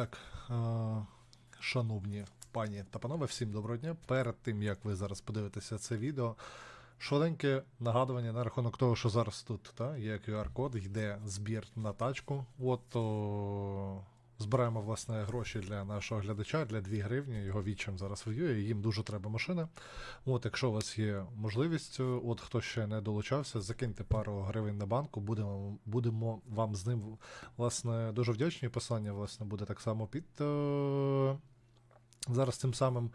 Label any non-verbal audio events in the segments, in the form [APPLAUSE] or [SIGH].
Так, е, шановні пані та панове, всім доброго дня. Перед тим як ви зараз подивитеся це відео, швиденьке нагадування на рахунок того, що зараз тут та, є QR-код, йде збір на тачку. От о, збираємо власне гроші для нашого глядача, для 2 гривні. Його відчим зараз воює. Їм дуже треба машина. От, якщо у вас є можливість, от хто ще не долучався, закиньте пару гривень на банку, будемо, будемо вам з ним власне дуже вдячні. Посилання власне буде так само під е, зараз тим самим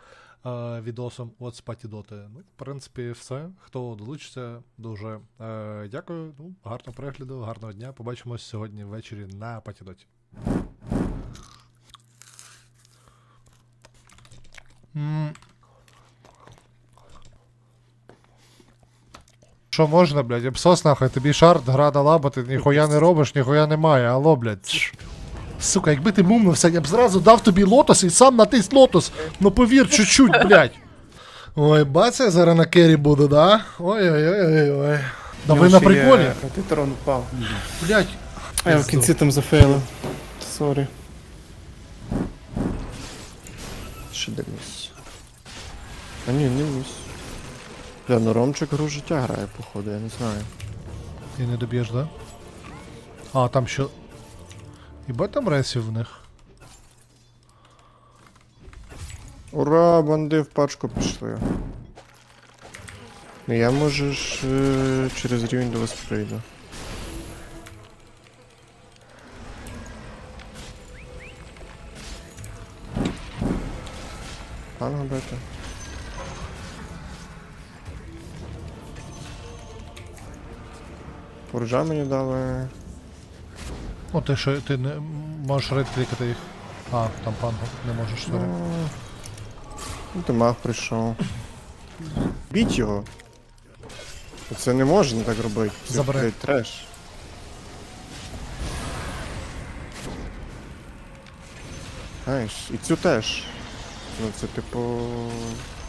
е, відосом от з Патідоти. Ну, в принципі, все. Хто долучиться, дуже е, дякую. Ну, гарного перегляду, гарного дня. Побачимось сьогодні ввечері на Патідоті. Що можна, блядь, обсос нахуй, тобі шарт гра дала, бо ти ніхуя не робиш, ніхуя немає, алло, блядь. Сука, якби ти мумнувся, я б зразу дав тобі лотос і сам натис лотос. Ну повір, чуть-чуть, блядь. Ой, баця, я зараз на кері буду, да? Ой-ой-ой-ой. Да ви на приколі? А ти трон впав. Блядь. А я в кінці там зафейлив. Сорі. Ще дивлюсь. А ні, не місь. Бля, ну Ромчик гру життя грає, походу, я не знаю. І не доб'єш, да? А, там ще. Єбать там ресів в них. Ура, банди в пачку пішли. Ну я може ж е, через рівень до вас прийду. Пан габити. Порджа мені дали. О, ти що, ти не можеш редклікати їх. А, там панго, не можеш, сорі. Ну, Ну, Тимах прийшов. Біть його. Це не можна так робити. Це, Забери. блядь, треш. Знаєш, і цю теж. Ну це типу.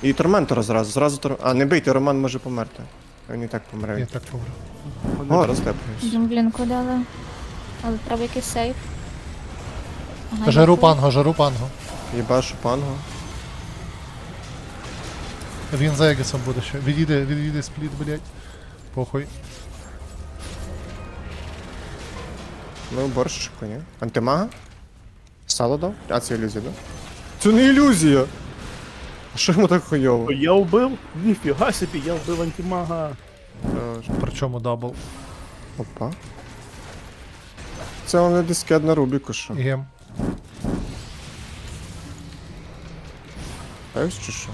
І Торментора зразу, зразу тор... А, не бийте, Роман може померти. Він і так Я помре. так помру. О, розтепнусь. Джунглінку дали. Але треба якийсь сейф. Ага, Жару дякую. панго, жару панго. Єбашу панго. Він за Егісом буде ще. Відійде, відійде спліт, блядь. Похуй. Ну, борщику, ні? Антимага? Сало дав? А, це ілюзія, да? Це не ілюзія! А що йому так хуйово? Я вбив? Ніфіга собі, я вбив антимага. Причому дабл. Опа. Це вони дискет на Рубіку, що? Гем. Знаєш чи що?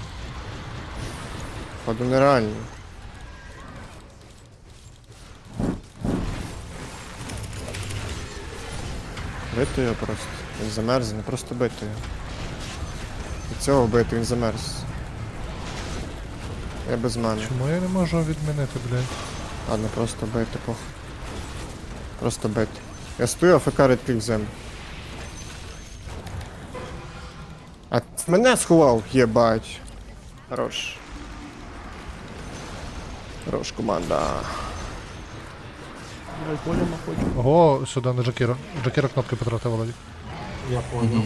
Походу нереально. Бити його просто. Він замерз, не просто бити його. І цього бити, він замерз. Я без мене. Чому я не можу відмінити, блядь? Ладно, просто бити, похуй. Просто бити. Я стою, АФК редклік в землю. А мене сховав, єбать. Хорош. Хорош команда. Ого, сюди на Джакіро. Джакіро кнопки потратив, Володя. Я понял.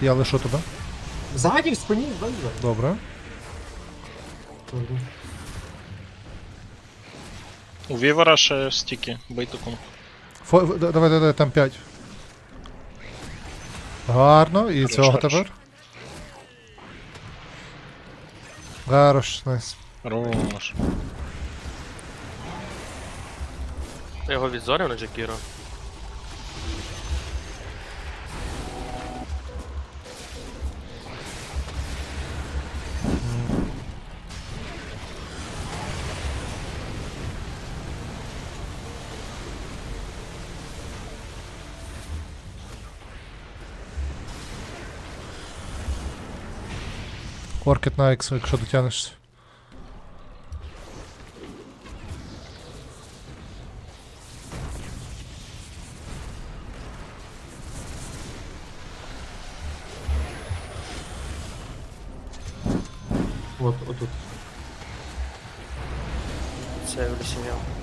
Я лишу тебе. Ззаді в спині, дай Добре. У Вівера ще стіки, бийте кунг. Фо... в- да- Давай, давай, там 5. Гарно, і цього хорош. тепер. Хорош, найс. Хорош. Я його відзорив на Джакіро. Оркет на X, якщо дотягнешся. От, отут. Сейв лісіняв.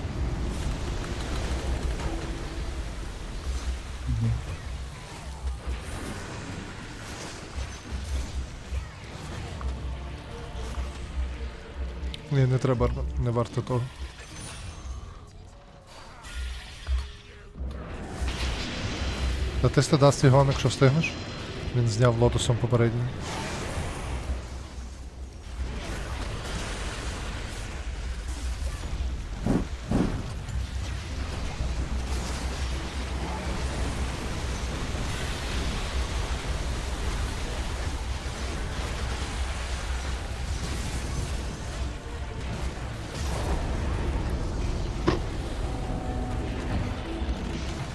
Ні, не треба, не варто того. Натисни дасть свій гон, якщо встигнеш. Він зняв лотосом попередній.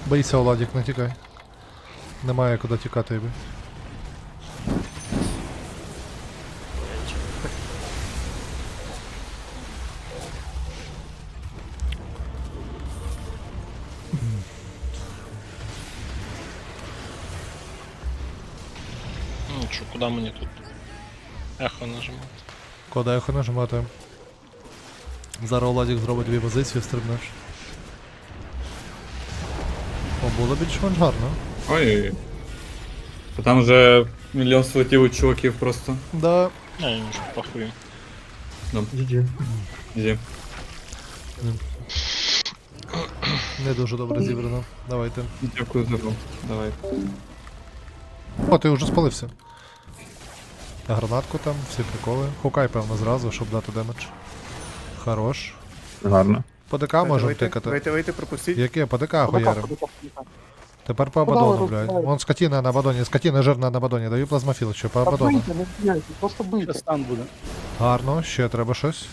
Боїться Оладік, не тікай. Немає куди тікати, якби. Ну що, куди мені тут? Ехо нажимати. Кода ехо нажимати. Зараз Оладік зробить дві позиції, стрибнеш. Було більш-менш гарно. Ой. Та Там вже мільйон слотів у чуваків просто. Да. Не, я вже похую. GG. Зі. Не дуже добре зібрано. Давайте. Дякую за гру. Давай. О, ти вже спалився. Гранатку там, всі приколи. Хукай, певно, зразу, щоб дати демедж. Хорош. Гарно. По ДК можемо тикати. вийти, вийти, пропустіть. Яке? По ДК хуярим. Тепер по Абадону, блядь. Вон скотина на Абадоні, скотина жирна на Абадоні. Даю плазмофіл, ще по Абадону. Ще стан буде. Гарно, ще треба щось.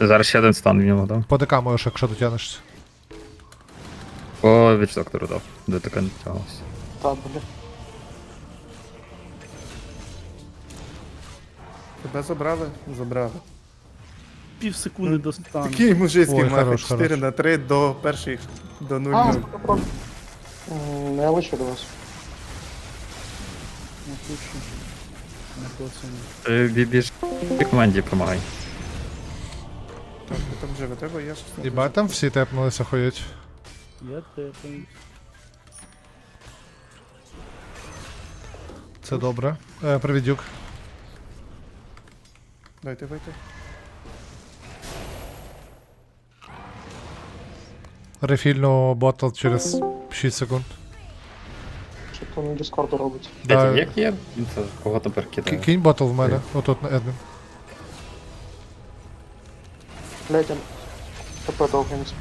Зараз ще один стан в нього дав. По ДК можеш, якщо дотягнешся. По вічдоктору дав. Де таке не тягалося. Тебе забрали? Забрали. Пів секунди до стану. Такий мужицький Ой, хорош, 4 хорош. на 3 до перших, до 0 Я лише до вас. Не хочу. Не хочу. Біж команді допомагай. Так, ви там живе, треба, я щось не Єбать, там всі тепнулися ходять. Я тепаю. Це добре. Е, привіт, Дюк. Дайте вийти. Рефільну ботл через 6 секунд. Що то на Дискорду робить? Да. Як є? Це кого тепер Ки- кидає? Кинь ботл в мене, отут на Едмін. Блядь, я ТП Довгенс.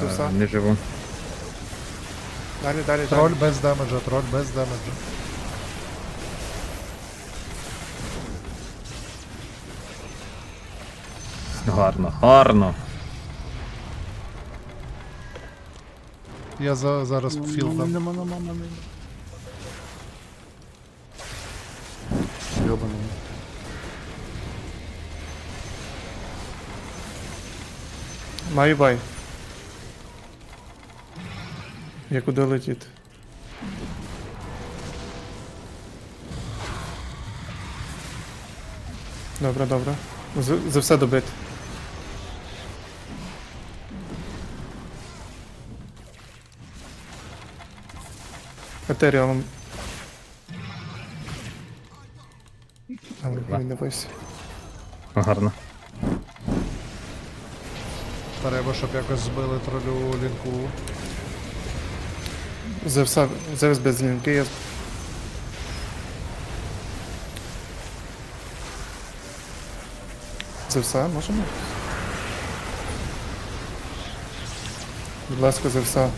Зевса. Не живу. Далі, далі, Троль далі. без демеджа, троль без демеджа. Гарно, гарно. Я за, зараз філ дам. Нема, нема, нема. Маю бай. Є куди летіти. Добре, добре. За, за все добити. Але він не бойся. Гарно. Треба, щоб якось збили тролю лінку. Зевса, Зевс без лінки, я... Зевса, можемо? Будь ласка, Зевса.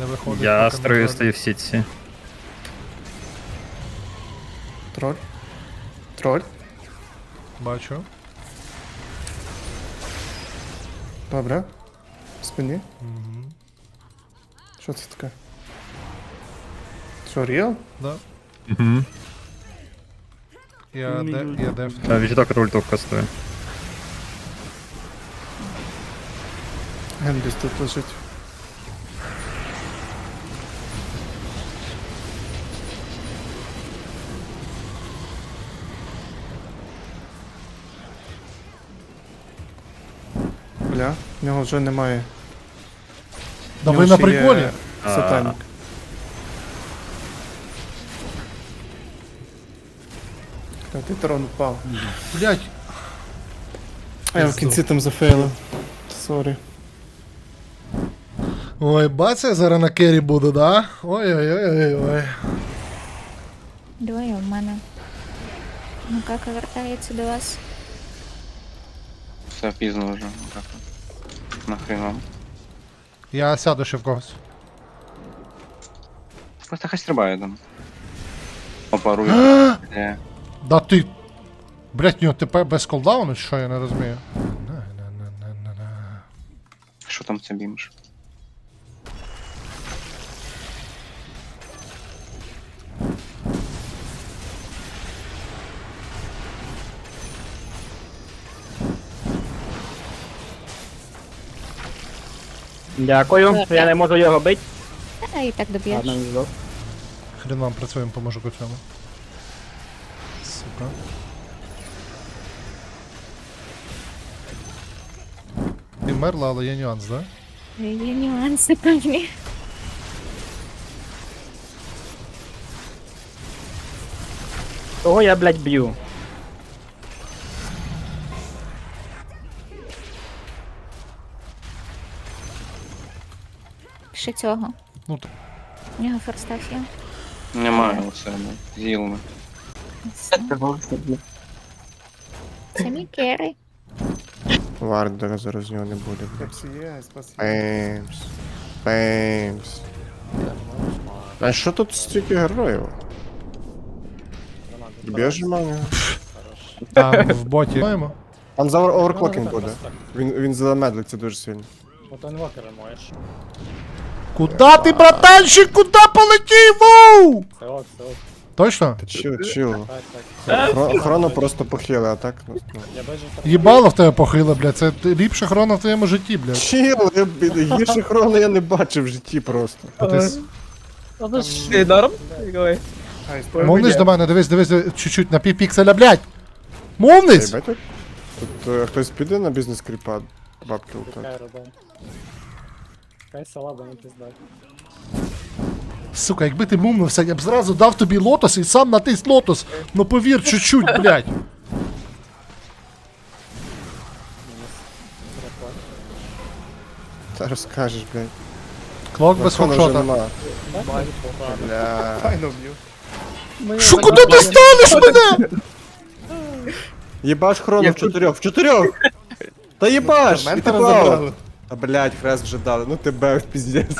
Не виходить. Я поки не строю троль. стою в сітці. Троль. Троль. Бачу. Добре. В спині. Угу. Що це таке? Що, Ріал? Да. Угу. Я, де, я деф. Вічдоктор ульту кастує. Ген десь тут лежить. Нього вже немає. Да ви на приколі? Сатанік. Та ти трон впав. Блять, А я в кінці там зафейлив. Сорі. ой, бац, я зараз на кері буду, да? Ой-ой-ой-ой. Двоє в мене. Ну як вертається до вас? Все пізно вже. Так. Нахрен вам. Я сяду ще в когось. Просто хай стрибає там. Опарує. Е, Да ти. Блять, у нього ТП без колдауну, чи що я не розумію. На-на-на-на-на-на. Що там це бімш? Дякую, я не можу його бити. А і так доб'єш. Ладно, не здох. Хрен вам працюємо, поможу по цьому. Сука. Ти мерла, але є нюанс, да? Є нюанси певні. Кого я, блядь, б'ю? Ще цього. Ну, т- У нього форстаф є. Немає оце, ну, з'їли. Це мій керрі. Вард зараз нього не буде. Пеймс. Пеймс. А що тут стільки героїв? Б'єш мене? там в боті. Маємо? Там за оверклокінг буде. Він, він замедлиться дуже сильно. Куда ти, братанчик, куда полетів? Воу! Точно? Та чил, чил. Хро- Хроно просто похили, а так? ну, ну. Їбало в тебе похило, блядь. Це ти- ліпша хрона в твоєму житті, блядь. Чил, я, б- гірше хроно я не бачив в житті просто. А ти с- Ти норм? Мовниш до мене, дивись, дивись, дивись, чуть-чуть на півпікселя, блядь! Мовниць! бачите? Тут е, хтось піде на бізнес кріпа бабки лутати. Сука, якби ти мумнувся, я б зразу дав тобі лотос і сам натис лотос. Ну повір, чуть-чуть, блядь. Та розкажеш, блядь. Клок без Хроно вже хокшота. нема. Бля. Що, куди ти станеш мене? Єбаш хроно в чотирьох, в чотирьох! Та єбаш! І ти плавав. Та блядь, хрест вже дали, ну тебе в піздець.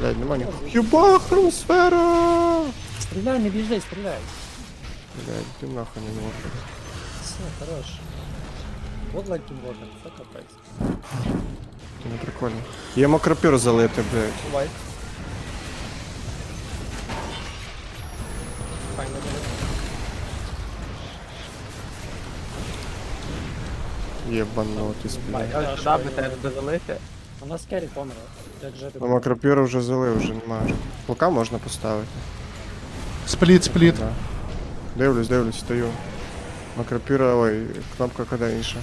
Блядь, нема ні. Єба, хроносфера! Стріляй, не біжи, стріляй. Блядь, ти нахуй не можеш. Все, хорош. Вот лайк інвокер, це капець. Не прикольно. Є макропір залити, блядь. Давай. Єбанутись, блядь. Даби тебе залити. У нас керрі помре. Як жити? А макропіру вже залив, вже немає. Лука можна поставити. Спліт, спліт. Да. Дивлюсь, дивлюсь, стою. Макропіра, ой, кнопка куди інша.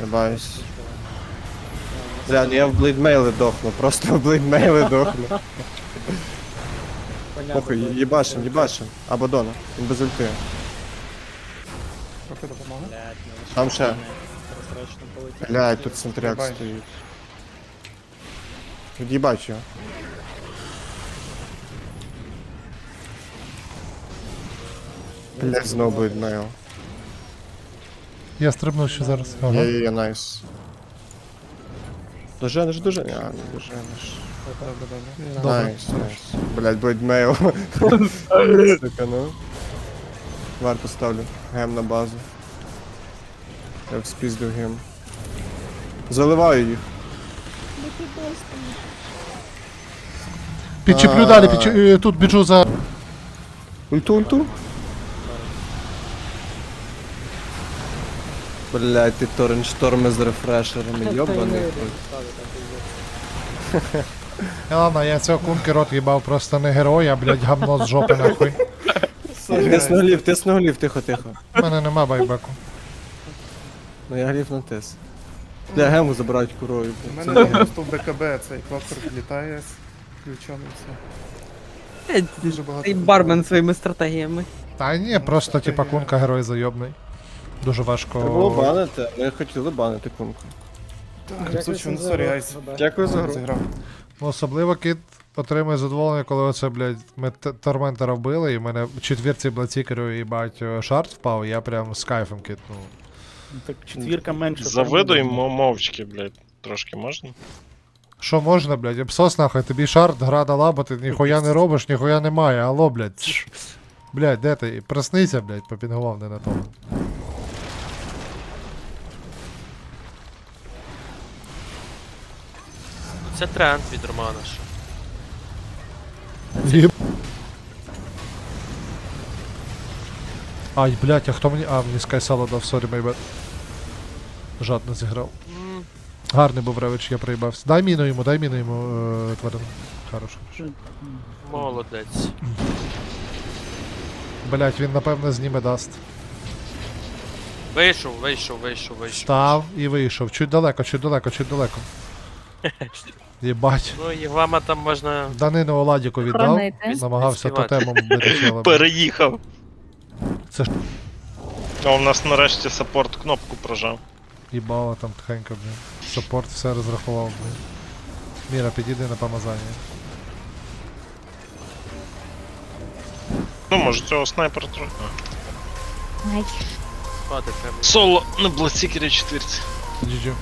Рибаюсь. Бля, ну я в блейдмейли дохну, просто в блейдмейли дохну. Похуй, їбашим, їбашим. Абадона, він без ульти. Там ще. Блядь, тут центряк стоїть. Від'їбать його. Блядь, знову блейдмейл. Я стрибну ще зараз. Ага. Є, є, є, найс. Доженеш, доженеш. А, не доженеш. Добре. Найс, найс. Блядь, блейдмейл. Сука, ну. Вар поставлю. Гем на базу. Я б спіздив гем. Заливаю їх. Підчіплю далі, підчі... е, тут біжу за. Ульту, ульту. Блять, ти торрендшторми з рефрешерами, йобаний. не. Е, [LAUGHS] Ладно, я цього кунки рот їбав просто не герой, а, блядь, гамно з жопи нахуй. Тис на глів, тис на глів, тихо, тихо. У мене нема байбеку. Ну я глів на тис. Бля, гему забирають курою. У мене просто в БКБ цей квактор літає з ключом і все. Дуже багато. Цей бармен своїми стратегіями. Та ні, просто типа кунка герой зайобний. Дуже Треба було важко. банити, ми хотіли банити кунку. Так, Сучун, сорі, айс. Дякую за гру. Зіграв. Ну, особливо кіт отримує задоволення, коли оце, блядь, ми Т- Тормента робили, і в мене в четвірці Блацікеру і бать шарт впав, і я прям з кайфом китнув. Так четвірка менше. Завидуємо мовчки, блядь. Трошки можна? Що можна, блядь, Епсос нахуй, тобі шарт, гра дала, бо ти ніхуя не робиш, ніхуя немає, алло, блядь. тш. Блядь, де ти? Проснися, блядь, попінгував не на тому. Це тренд від Романа. Що. Єб... Ай, блядь, а хто мені. А, мені Sky Salo дав, сорі, майбет. Жадно зіграв. М, Гарний був ревич, я проїбався. Дай міну йому, дай міну йому, е, тварин. Хорош. Молодець. Блять, він напевно зніме даст. Вийшов, вийшов, вийшов, вийшов. Став і вийшов. Чуть далеко, чуть далеко, чуть далеко. [LAUGHS] Єбать. Ну, Євама там можна. Данину Оладіку віддав. Хоронити. Намагався тотемом [LAUGHS] бити. Переїхав. Це ж А у нас нарешті саппорт кнопку прожав. їбало там тихенько, блін. Саппорт все розрахував, блін. Міра, підійди на помазання. Ну, може, цього снайпера трохи. Ай. Спати треба. Соло на бластікері четвірці. GG.